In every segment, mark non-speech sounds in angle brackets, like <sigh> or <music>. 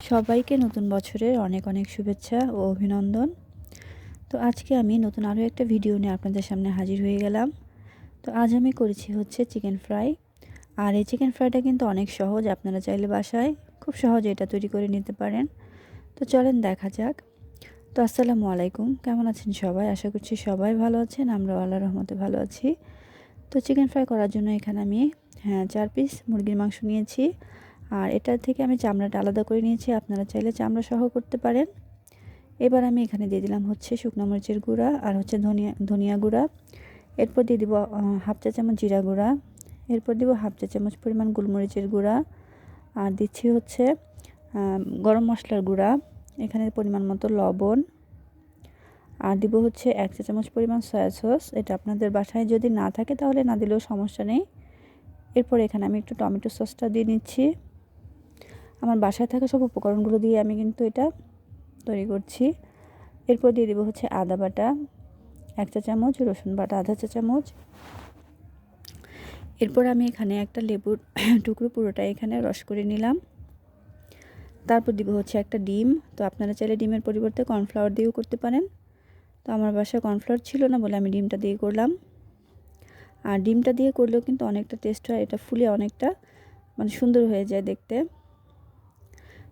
সবাইকে নতুন বছরের অনেক অনেক শুভেচ্ছা ও অভিনন্দন। তো আজকে আমি নতুন আরও একটা ভিডিও নিয়ে আপনাদের সামনে হাজির হয়ে গেলাম। তো আজ আমি করেছি হচ্ছে চিকেন ফ্রাই। আর এই চিকেন ফ্রাইটা কিন্তু অনেক সহজ, আপনারা চাইলে বাসায় খুব সহজে এটা তৈরি করে নিতে পারেন। তো চলেন দেখা যাক। তো আসসালামু আলাইকুম, কেমন আছেন সবাই? আশা করছি সবাই ভালো আছেন, আমরাও আল্লাহ রহমতে ভালো আছি। তো চিকেন ফ্রাই করার জন্য এখানে আমি হ্যাঁ চার পিস মুরগির মাংস নিয়েছি। আর এটা থেকে আমি চামড়াটা আলাদা করে নিয়েছি, আপনারা চাইলে চামড়া সহ করতে পারেন। এবার আমি এখানে দিয়ে দিলাম হচ্ছে শুকনো মরিচের গুঁড়া আর হচ্ছে ধনিয়া ধনিয়া গুঁড়া। এরপর দিয়ে দিব হাফ চা চামচ জিরা গুঁড়া। এরপর দিব হাফ চা চামচ পরিমাণ গোলমরিচের গুঁড়া। আর দিচ্ছি হচ্ছে গরম মশলার গুঁড়া, এখানে পরিমাণ মতো লবণ। আর দিব হচ্ছে এক চা চামচ পরিমাণ সয়া সস, এটা আপনাদের বাসায় যদি না থাকে তাহলে না দিলেও সমস্যা নেই। এরপর এখানে আমি একটু টমেটো সসটা দিয়ে নিচ্ছি। আমার বাসায় থাকা সব উপকরণগুলো দিয়ে আমি কিন্তু এটা তৈরি করছি। এরপর দিয়ে দেবো হচ্ছে আদা বাটা, এক চা চামচ, রসুন বাটা, আধা চা চামচ। এরপর আমি এখানে একটা লেবুর <clears throat> টুকরো পুরোটা এখানে রস করে নিলাম। তারপর দিব হচ্ছে একটা ডিম। তো আপনারা চাইলে ডিমের পরিবর্তে কর্নফ্লাওয়ার দিয়েও করতে পারেন। তো আমার বাসায় কর্নফ্লাওয়ার ছিল না বলে আমি ডিমটা দিয়ে করলাম। আর ডিমটা দিয়ে করলেও কিন্তু অনেকটা টেস্ট হয়, এটা ফুলে অনেকটা মানে সুন্দর হয়ে যায় দেখতে।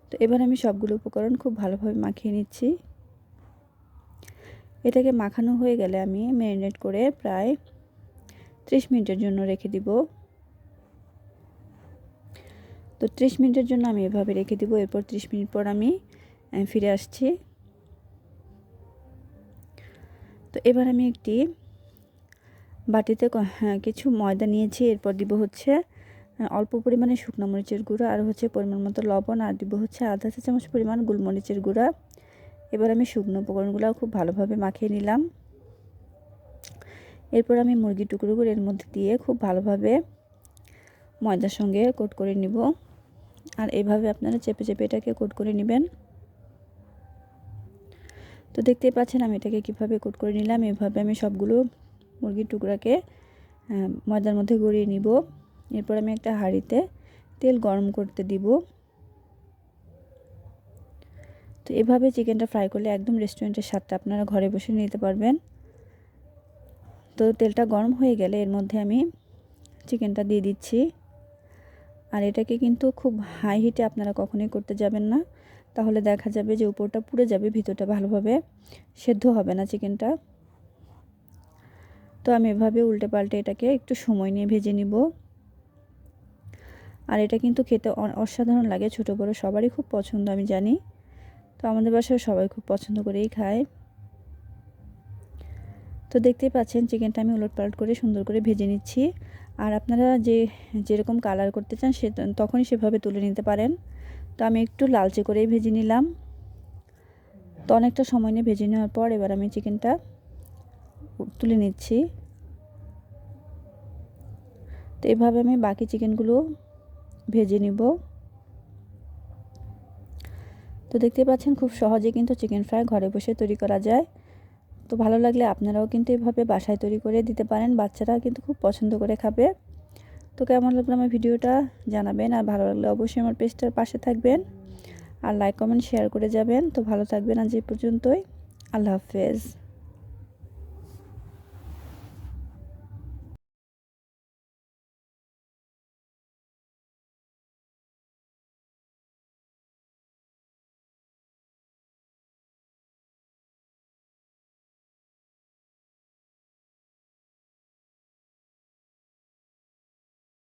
তো এবার আমি সবগুলো উপকরণ খুব ভালোভাবে মাখিয়ে নিচ্ছি। এটাকে মাখানো হয়ে গেলে আমি ম্যারিনেট করে প্রায় ত্রিশ মিনিটের জন্য রেখে দিব। তো ত্রিশ মিনিটের জন্য আমি এভাবে রেখে দিব। এরপর ত্রিশ মিনিট পর আমি ফিরে আসছি। তো এবার আমি একটি বাটিতে হ্যাঁ, কিছু ময়দা নিয়েছি। এরপর দিব হচ্ছে অল্প পরিমাণে শুকনো মরিচের গুঁড়া আর হচ্ছে পরিমাণ মতো লবণ আর দিব হচ্ছে আধা চা চামচ পরিমাণ গোলমরিচের গুঁড়া। এবার আমি শুকনো উপকরণগুলো খুব ভালোভাবে মাখিয়ে নিলাম। এরপর আমি মুরগির টুকরোগুলো এর মধ্যে দিয়ে খুব ভালোভাবে ময়দার সঙ্গে কোট করে নিব। আর এভাবে আপনারা চেপে চেপে এটাকে কোট করে নেবেন। তো দেখতেই পাচ্ছেন আমি এটাকে কীভাবে কোট করে নিলাম। এভাবে আমি সবগুলো মুরগির টুকরাকে ময়দার মধ্যে গড়িয়ে নিব। এরপর আমি একটা হাঁড়িতে তেল গরম করতে দিব। তো এভাবে চিকেনটা ফ্রাই করলে একদম রেস্টুরেন্টের স্বাদটা আপনারা ঘরে বসে নিতে পারবেন। তো তেলটা গরম হয়ে গেলে এর মধ্যে আমি চিকেনটা দিয়ে দিচ্ছি। আর এটাকে কিন্তু খুব হাই হিটে আপনারা কখনোই করতে যাবেন না। তাহলে দেখা যাবে যে উপরটা পুড়ে যাবে, ভিতরটা ভালোভাবে সেদ্ধ হবে না চিকেনটা। তো আমি এভাবে উল্টে পাল্টে এটাকে একটু সময় নিয়ে ভেজে নিব। আর এটা কিন্তু খেতে অসাধারণ লাগে। ছোটো, বড়ো সবারই খুব পছন্দ, আমি জানি। তো আমাদের বাসায় সবাই খুব পছন্দ করেই খায়। তো দেখতেই পাচ্ছেন, চিকেনটা আমি উলট পালট করে সুন্দর করে ভেজে নিচ্ছি। আর আপনারা যে, যেরকম কালার করতে চান, সে তখনই সেভাবে তুলে নিতে পারেন। তো আমি একটু লালচে করেই ভেজে নিলাম। তো অনেকটা সময় নিয়ে ভেজে নেওয়ার পর এবার আমি চিকেনটা তুলে নিচ্ছি। তো এভাবে আমি বাকি চিকেনগুলো ভেজে নিব। তো দেখতে পাচ্ছেন খুব সহজে কিন্তু চিকেন ফ্রাই ঘরে বসে তৈরি করা যায়। তো ভালো লাগলে আপনারাও কিন্তু এভাবে বাসায় তৈরি করে দিতে পারেন, বাচ্চারা কিন্তু খুব পছন্দ করে খাবে। তো কেমন লাগল আমার ভিডিওটা জানাবেন, আর ভালো লাগলে অবশ্যই আমার পেজটার পাশে থাকবেন। আর লাইক কমেন্ট শেয়ার করে যাবেন। তো ভালো থাকবেন আজ এই পর্যন্তই। আল্লাহ হাফেজ।